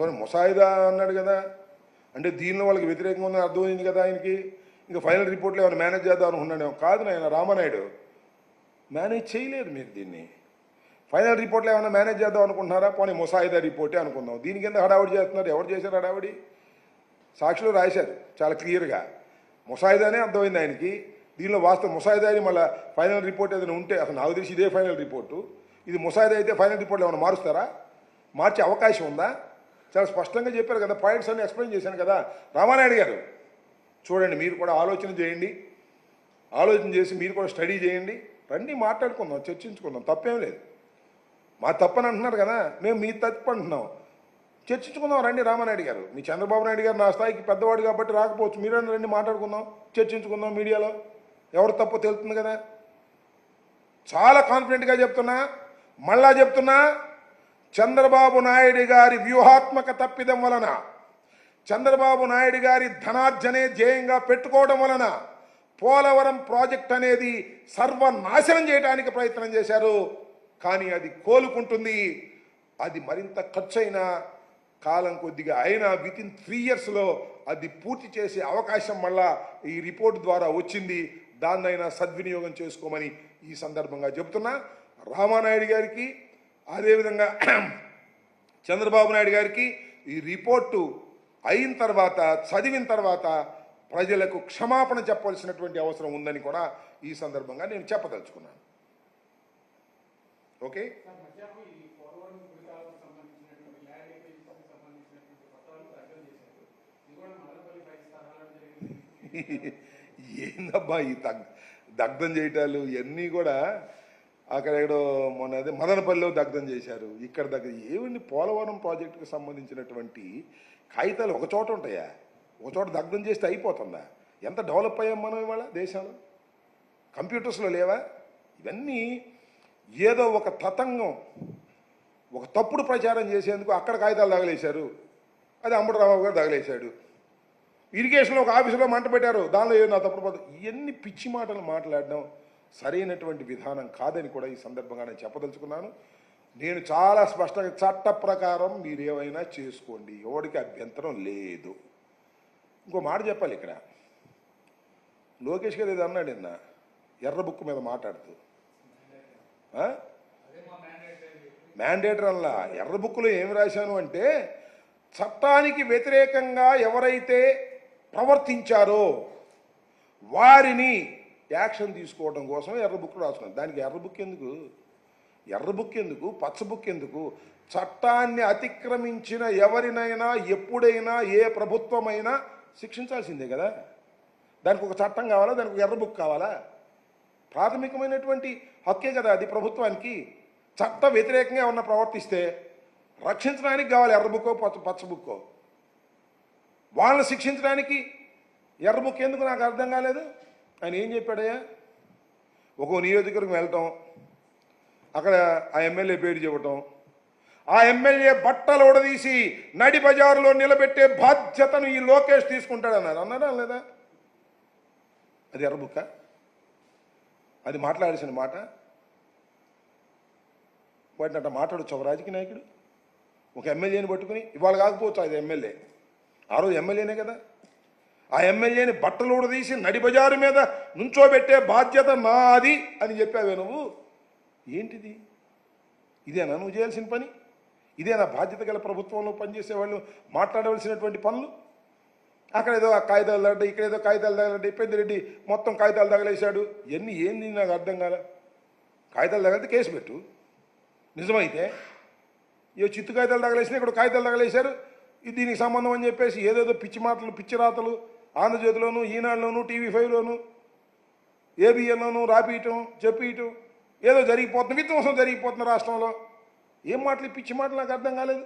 So ముసాయిదా అన్నాడు కదా. అంటే దీనిలో వాళ్ళకి వ్యతిరేకంగా ఉందని అర్థమైంది కదా ఆయనకి. ఇంకా ఫైనల్ రిపోర్ట్లో ఏమైనా మేనేజ్ చేద్దాం అనుకున్నాడేమో కాదు నాయన రామానాయుడు. మేనేజ్ చేయలేదు మీరు దీన్ని. ఫైనల్ రిపోర్ట్లో ఏమైనా మేనేజ్ చేద్దాం అనుకుంటున్నారా? పోనీ ముసాయిదా రిపోర్టే అనుకుందాం. దీనికి ఎంత హడావుడి చేస్తున్నారు. ఎవరు చేశారు హడావుడి? సాక్షులు రాశారు చాలా క్లియర్గా. ముసాయిదానే అర్థమైంది ఆయనకి. దీనిలో వాస్తవ ముసాయిదా అని మళ్ళీ ఫైనల్ రిపోర్ట్ ఏదైనా ఉంటే అసలు నాకు తెలిసి ఇదే ఫైనల్ రిపోర్టు. ఇది ముసాయిదా అయితే ఫైనల్ రిపోర్ట్లో ఏమైనా మారుస్తారా? మార్చే అవకాశం ఉందా? చాలా స్పష్టంగా చెప్పారు కదా పాయింట్స్ అన్ని ఎక్స్ప్లెయిన్ చేశాను కదా. రామానాయుడు గారు చూడండి మీరు కూడా ఆలోచన చేయండి. ఆలోచన చేసి మీరు కూడా స్టడీ చేయండి. రండి మాట్లాడుకుందాం చర్చించుకుందాం తప్పేం లేదు. మా తప్పని అంటున్నారు కదా మేము మీ తప్పు అంటున్నాం. చర్చించుకుందాం రండి రామానాయుడు గారు. మీ చంద్రబాబు నాయుడు గారు నా స్థాయికి పెద్దవాడు కాబట్టి రాకపోవచ్చు. మీరన్నా రండి మాట్లాడుకుందాం చర్చించుకుందాం మీడియాలో. ఎవరు తప్పో తెలుస్తుంది కదా? చాలా కాన్ఫిడెంట్గా చెప్తున్నా మళ్ళా చెప్తున్నా చంద్రబాబు నాయుడు గారి వ్యూహాత్మక తప్పిదం వలన చంద్రబాబు నాయుడు గారి ధనార్జనే ధ్యేయంగా పెట్టుకోవడం వలన పోలవరం ప్రాజెక్ట్ అనేది సర్వనాశనం చేయడానికి ప్రయత్నం చేశారు. కానీ అది కోలుకుంటుంది. అది మరింత ఖర్చైన కాలం కొద్దిగా అయినా విత్ ఇన్ త్రీ ఇయర్స్లో అది పూర్తి చేసే అవకాశం మళ్ళా ఈ రిపోర్ట్ ద్వారా వచ్చింది. దాన్నైనా సద్వినియోగం చేసుకోమని ఈ సందర్భంగా చెబుతున్నా. రామానాయుడు గారికి అదేవిధంగా చంద్రబాబు నాయుడు గారికి ఈ రిపోర్టు అయిన తర్వాత చదివిన తర్వాత ప్రజలకు క్షమాపణ చెప్పవలసినటువంటి అవసరం ఉందని కూడా ఈ సందర్భంగా నేను చెప్పదలుచుకున్నాను. ఓకే? ఏందబ్బా ఈ దగ్ దగ్ధం చేయటాలు? ఇవన్నీ కూడా అక్కడెక్కడో మొన్న అదే మదనపల్లిలో దగ్ధం చేశారు. ఇక్కడ దగ్గర ఏమండి పోలవరం ప్రాజెక్టుకు సంబంధించినటువంటి కాగితాలు ఒక చోట ఉంటాయా? ఒక చోట దగ్ధం చేస్తే అయిపోతుందా? ఎంత డెవలప్ అయ్యాం మనం ఇవాళ దేశంలో? కంప్యూటర్స్లో లేవా? ఇవన్నీ ఏదో ఒక తతంగం ఒక తప్పుడు ప్రచారం చేసేందుకు అక్కడ కాగితాలు తగలేశారు. అది అంబటరామావు గారు తగలేశాడు. ఇరిగేషన్లో ఒక ఆఫీసులో మంట పెట్టారు. దానిలో ఏదో నా తప్పుడు ఇవన్నీ పిచ్చి మాటలు మాట్లాడడం సరైనటువంటి విధానం కాదని కూడా ఈ సందర్భంగా నేను చెప్పదలుచుకున్నాను. నేను చాలా స్పష్టంగా చట్ట ప్రకారం మీరు చేసుకోండి. ఎవరికి అభ్యంతరం లేదు. ఇంకో మాట చెప్పాలి ఇక్కడ. లోకేష్ గారు ఏదో అన్నాడు నిన్న. ఎర్ర బుక్ మీద మాట్లాడుతూ. మ్యాండేటర్ అలా ఎర్ర బుక్లో ఏమి రాశాను అంటే చట్టానికి వ్యతిరేకంగా ఎవరైతే ప్రవర్తించారో వారిని యాక్షన్ తీసుకోవడం కోసం ఎర్ర బుక్ రాసుకున్నాను. దానికి ఎర్ర బుక్ ఎందుకు? ఎర్ర బుక్ ఎందుకు? పచ్చ బుక్ ఎందుకు? చట్టాన్ని అతిక్రమించిన ఎవరినైనా ఎప్పుడైనా ఏ ప్రభుత్వమైనా శిక్షించాల్సిందే కదా. దానికి ఒక చట్టం కావాలా? దానికి ఒక ఎర్ర బుక్ కావాలా? ప్రాథమికమైనటువంటి హక్కే కదా అది ప్రభుత్వానికి. చట్ట వ్యతిరేకంగా ఏమన్నా ప్రవర్తిస్తే రక్షించడానికి కావాలి ఎర్ర బుక్కో పచ్చ పచ్చ బుక్కో. వాళ్ళని శిక్షించడానికి ఎర్ర బుక్ ఎందుకు? నాకు అర్థం కాలేదు. ఆయన ఏం చెప్పాడయ్యా? ఒక్కో నియోజకవర్గం వెళ్ళటం అక్కడ ఆ ఎమ్మెల్యే పేరు చెప్పటం. ఆ ఎమ్మెల్యే బట్టలు ఉడదీసి నడి బజారులో నిలబెట్టే బాధ్యతను ఈ లోకేష్ తీసుకుంటాడన్నారు. అన్నారా లేదా? అది ఎర్రబుక్క? అది మాట్లాడాల్సిన మాట? వాటిని అట్లా మాట్లాడచ్చు ఒక రాజకీయ నాయకుడు. ఒక ఎమ్మెల్యేని పట్టుకుని ఇవాళ కాకపోవచ్చు అది ఎమ్మెల్యే. ఆ రోజు ఎమ్మెల్యేనే కదా. ఆ ఎమ్మెల్యేని బట్టలు తీసి నడి బజారు మీద నుంచోబెట్టే బాధ్యత నాది అని చెప్పావే నువ్వు. ఏంటిది? ఇదేనా నువ్వు చేయాల్సిన పని? ఇదేనా బాధ్యత గల ప్రభుత్వంలో పనిచేసే వాళ్ళు మాట్లాడవలసినటువంటి పనులు? అక్కడ ఏదో ఆ కాగితాలు తగలడ్డ ఇక్కడ ఏదో కాగితాలు తగలడ్డ రెడ్డి మొత్తం కాగితాలు తగలేశాడు. ఎన్ని ఏంది నాకు అర్థం కాల? కాగితాలు తగలితే కేసు పెట్టు. నిజమైతే? ఏ చిత్తు కాగితాలు తగలేసినా ఇక్కడ కాగితాలు తగలేశారు. ఇది దీనికి సంబంధం అని చెప్పేసి ఏదేదో పిచ్చి మాటలు పిచ్చి రాతలు ఆంధ్రజ్యోతిలోను ఈనాడులోను టీవీ ఫైవ్లోను ఏబిఎన్లోను రాపియటం చెప్పియటం ఏదో జరిగిపోతుంది విధ్వంసం జరిగిపోతుంది రాష్ట్రంలో ఏం మాటలు పిచ్చి మాటలు నాకు అర్థం కాలేదు.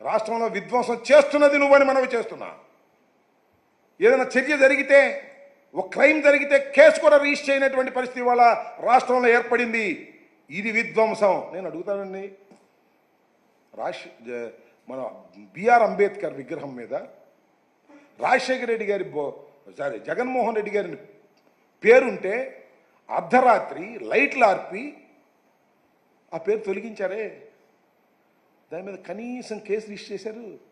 రాష్ట్రంలో విధ్వంసం చేస్తున్నది నువ్వని మనవి చేస్తున్నా. ఏదైనా చర్య జరిగితే ఒక క్రైమ్ జరిగితే కేసు కూడా రిజిస్టర్ చేయనటువంటి పరిస్థితి వాళ్ళ రాష్ట్రంలో ఏర్పడింది. ఇది విధ్వంసం. నేను అడుగుతానండి. రాష్ మన బిఆర్ అంబేద్కర్ విగ్రహం మీద రాజశేఖర రెడ్డి గారి బో- సారీ జగన్మోహన్ రెడ్డి గారిని పేరుంటే అర్ధరాత్రి లైట్లు ఆర్పి ఆ పేరు తొలగించారే. దాని మీద కనీసం కేసు రిజిస్టర్ చేశారు.